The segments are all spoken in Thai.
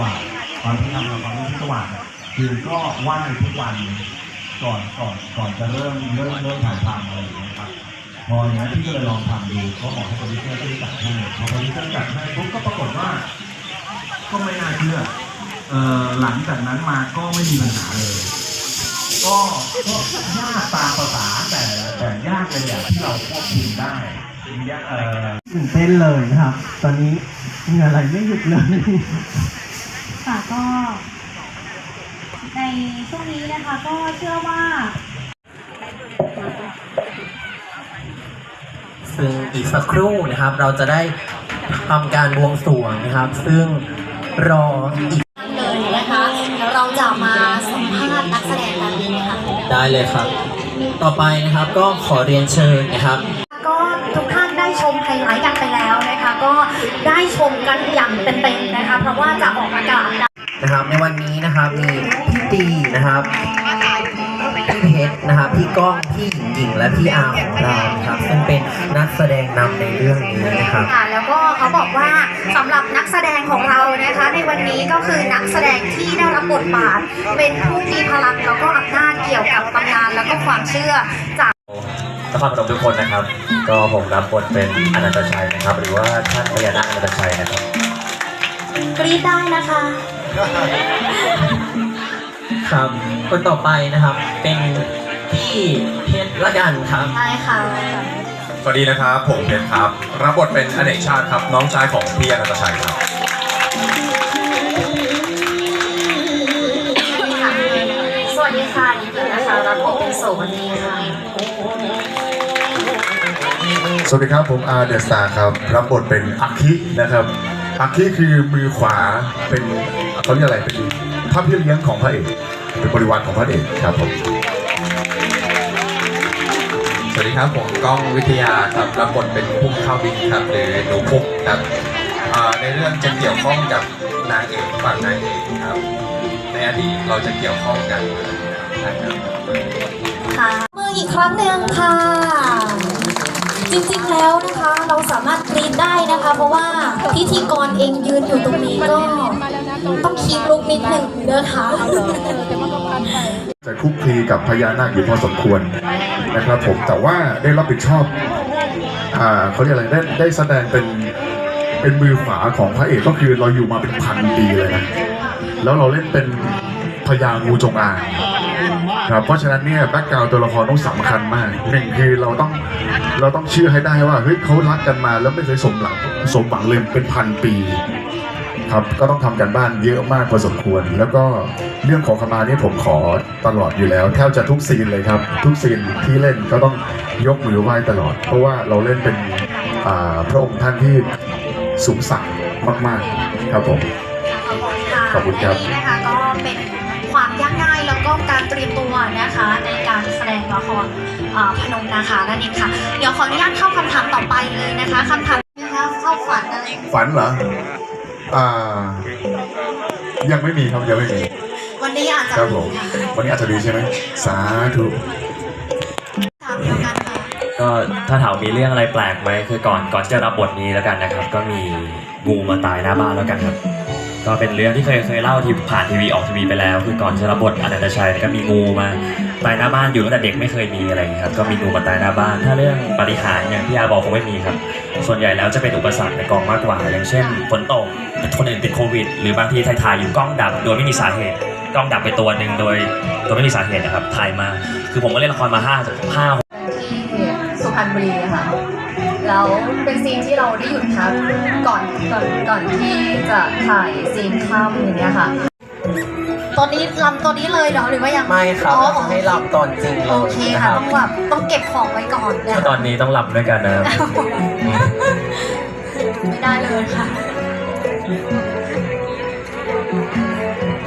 วาดตอนที่ทำละครเรื่องพิศวาสเนี่ยคือก็ไหว้ทุกวันก่อนก่อนก่อนจะเริ่มเริ่มเริ่มถ่ายทำอะไรอย่างเงี้ยครับพออย่างนั้นพี่ก็เลยลองทำดูก็บอกให้โปรดิวเซอร์ช่วยจัดให้พอโปรดิวเซอร์จัดให้ปุ๊บก็ปรากฏว่า ก็ไม่น่าเชื่อเอ่อหลังจากนั้นมาก็ไม่มีปัญหาเลย ก็ก็ยากตามภาษาแต่แต่ยากในอย่างที่เราควบคุมได้ยากเอ่อ ตื่นเต้นเลยนะครับ ตอนนี้เหงื่อไหลไม่หยุดเลย ในช่วงนี้นะคะก็เชื่อว่าซึ่งอีกสักครู่นะครับ เราจะได้ทำการบวงสรวงนะครับ ซึ่งรออีกเลยนะคะเดี๋ยวเราจะมาสัมภาษณ์นักแสดงกันดีไหมคะได้เลยครับ ต่อไปนะครับก็ขอเรียนเชิญนะครับ ก็ทุกท่านได้ชมไฮไลท์กันไปแล้วนะคะ ก็ได้ชมกันอย่างเต็มๆนะคะ เพราะว่าจะออกอากาศนะครับ ในวันนี้นะครับมีพี่ตีนะครับพี่เพชรนะครับพี่ก้องพี่หญิงหญิงและพี่อาร์มของเรานะครับซึ่งเป็นนักแสดงนำในเรื่องนี้นะครับ ค่ะแล้วก็เขาบอกว่าสำหรับนักแสดงของเรานะคะ ในวันนี้ก็คือนักแสดงที่ได้รับบทบาท เป็นผู้มีพลังแล้วก็อำนาจเกี่ยวกับตำนานแล้วก็ความเชื่อจาก นครพนมทุกคนนะครับ ก็ผมรับบทเป็นอนันตชัยนะครับ หรือว่าท่านพญานาคอนันตชัยนะครับ กรี๊ดได้นะคะ ครับคนต่อไปนะครับ เป็นพี่เพชรละกันครับใช่ค่ะสวัสดีนะครับ ผมเพชรครับ รับบทเป็นอเนกชาติครับ น้องชายของพี่อนันตชัยครับ สวัสดีค่ะยินดีนะคะรับบทเป็นโสวนีค่ะ สวัสดีครับผมอาเดสตาครับ รับบทเป็นอักคินะครับอักคิคือมือขวาเป็น เขาเรียกอะไรเป็นพระพี่เลี้ยงของพระเอกเป็นบริวารของพระเอกครับผมสวัสดีครับผมก้องวิทยาครับรับบทเป็นพุ่มข้าวบินครับหรือหนูพุกครับอ่าในเรื่องจะเกี่ยวข้องกับนางเอกฝั่งนางเอกครับในอดีตเราจะเกี่ยวข้องกันนะครับค่ะมืออีกครั้งหนึ่งค่ะ จริงๆแล้วนะคะเราสามารถกรีดได้นะคะ เพราะว่าพิธีกรเองยืนอยู่ตรงนี้ก็ ต้องคีบลุกนิดหนึ่งนะคะจะคุกคีกับพญานาคอยู่พอสมควรนะครับผมแต่ว่าได้รับผิดชอบอ่าเขาเรียกอะไรได้ได้แสดงเป็นเป็นมือขวาของพระเอกก็คือเราอยู่มาเป็นพันปีเลยนะแล้วเราเล่นเป็นพญางูจงอางครับเพราะฉะนั้นเนี่ยแบ็กกราวตัวละครต้องสำคัญมากหนึ่งคือเราต้องเราต้องเชื่อให้ได้ว่าเฮ้ยเขารักกันมาแล้วไม่เคยสมหลังสมหวังเลยเป็นพันปี ครับก็ต้องทำกันบ้านเยอะมากพอสมควร แล้วก็เรื่องของขมาเนี่ยผมขอตลอดอยู่แล้วแทบจะทุกซีนเลยครับ ทุกซีนที่เล่นก็ต้องยกมือไหว้ตลอด เพราะว่าเราเล่นเป็นอ่าพระองค์ท่านที่สูงสักดิ์มาก ๆ ครับผมขอบคุณครับนี่นะคะก็เป็นความยากง่ายแล้วก็การเตรียมตัวนะคะในการแสดงละครอ่าพนมนาคานั่นเองค่ะ เดี๋ยวขออนุญาตเข้าคำถามต่อไปเลยนะคะคำถามนะคะเข้าฝันอะไรฝันเหรอ อ่า ยังไม่มีครับยังไม่มี วันนี้อาจจะครับผมค่ะวันนี้อาจจะดีใช่ไหมสาธุถามเดียวกันค่ะก็ถ้าถามมีเรื่องอะไรแปลกไหมคือก่อนก่อนที่จะรับบทนี้แล้วกันนะครับ ก็มีงูมาตายหน้าบ้านแล้วกันครับ ก็เป็นเรื่องที่เคยเคยเล่าที่ผ่านทีวีออกทีวีไปแล้ว คือก่อนจะรับบทอนันตชัยก็มีงูมา ตายหน้าบ้านอยู่ตั้งแต่เด็กไม่เคยมีอะไรอย่างเงี้ยครับ ก็มีงูมาตายหน้าบ้าน ถ้าเรื่องปาฏิหารย์อย่างที่อาบอกคงไม่มีครับ ส่วนใหญ่แล้วจะเป็นอุปสรรคในกองมากกว่า อย่างเช่นฝนตกคนอื่นติดโควิด หรือบางทีถ่ายๆอยู่กล้องดับ โดยไม่มีสาเหตุกล้องดับไปตัวหนึ่งโดยโดยไม่มีสาเหตุนะครับถ่ายมา คือผมก็เล่นละครมาห้าห้าที่สุพรรณบุรีอะค่ะแล้วเป็นซีนที่เราได้หยุดพักก่อนก่อนก่อนที่จะถ่ายซีนค่ำอย่างเงี้ยค่ะ ตอนนี้ลำตัวนี้เลยเหรอหรือว่ายังไม่ครับอ๋อจะให้รับตอนจริงเลโอยเคนะคค่ะรับต้องแบบต้องเก็บของไว้ก่อนนะตอนนี้ต้องหลับด้วยกันนะครับไม่ได้เลยค่ะ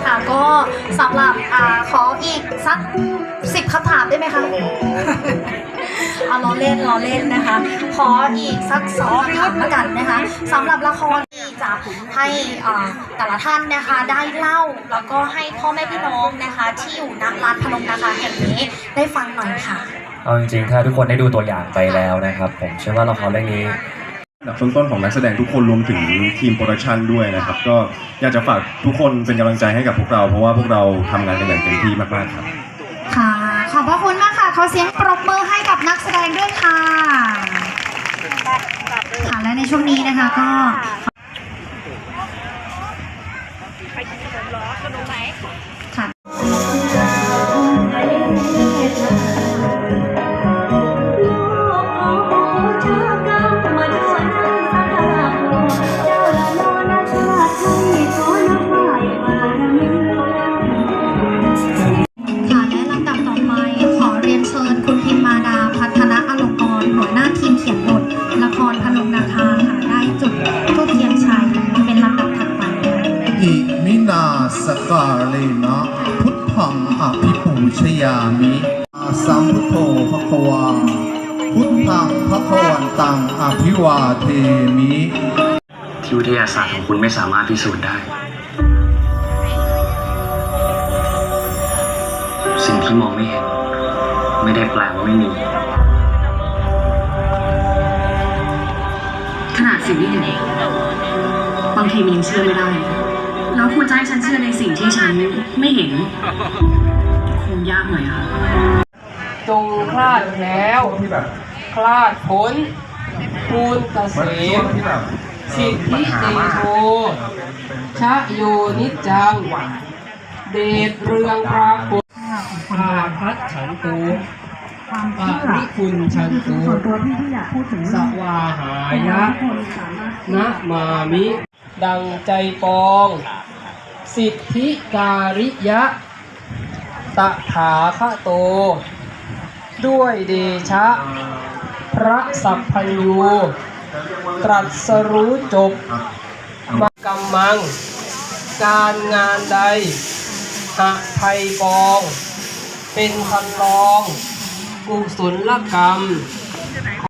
ค่ะก็สำหรับอ่าขออีกสักสิบคำถามได้ไหมคะเอาล้อเล่นล้อเล่นนะคะ ขออีกสักสองคำถามแล้วกันนะคะสำหรับละครที่ จะให้อ่าแต่ละท่านนะคะได้เล่าแล้วก็ให้พ่อแม่พี่น้องนะคะ ที่อยู่ณลานพนมนาคาแห่งนี้ได้ฟังหน่อยค่ะ เอาจริงๆ ถ้าทุกคนได้ดูตัวอย่างไปแล้วนะครับ ผมเชื่อว่าละครเรื่องนี้อันดับต้นๆของนักแสดงทุกคนรวมถึงทีมโปรดักชันด้วยนะครับ ก็อยากจะฝากทุกคนเป็นกำลังใจให้กับพวกเราเพราะว่าพวกเราทำงานกันอย่างเต็มที่มากๆครับ ค่ะ ขอบพระคุณมากค่ะ ขอเสียงปรบมือให้กับนักแสดงด้วยค่ะ ค่ะและในช่วงนี้นะคะก็ค่ะ การเลนะพุทธังอภิปูชยามิอาสัมพุทโธภควาพุทธังภควันตังอภิวาเทมิที่วิทยาศาสตร์ของคุณไม่สามารถพิสูจน์ได้ สิ่งที่มองไม่เห็น ไม่ได้แปลว่าไม่มี ขนาดสิ่งที่เห็นบางทีมันยังเชื่อไม่ได้ แล้วคุณจะให้ฉันเชื่อในสิ่งที่ฉันไม่เห็น คงยากหน่อยค่ะ จงคลาดแคล้วคลาดพ้นภูนเกษมสิทธิเตโชชะโยนิจจัง เดชเรืองปรากฏอาพัฒฉันตูปาริคุณฉันตูสวาหายะนะมามิ ดังใจปอง สิทธิการิยะ ตถาคโต ด้วยเดชะ พระสัพพัญญู ตรัสรู้จบมากรรมัง การงานใดหะไทยปอง เป็นพันรอง กุศลกรรม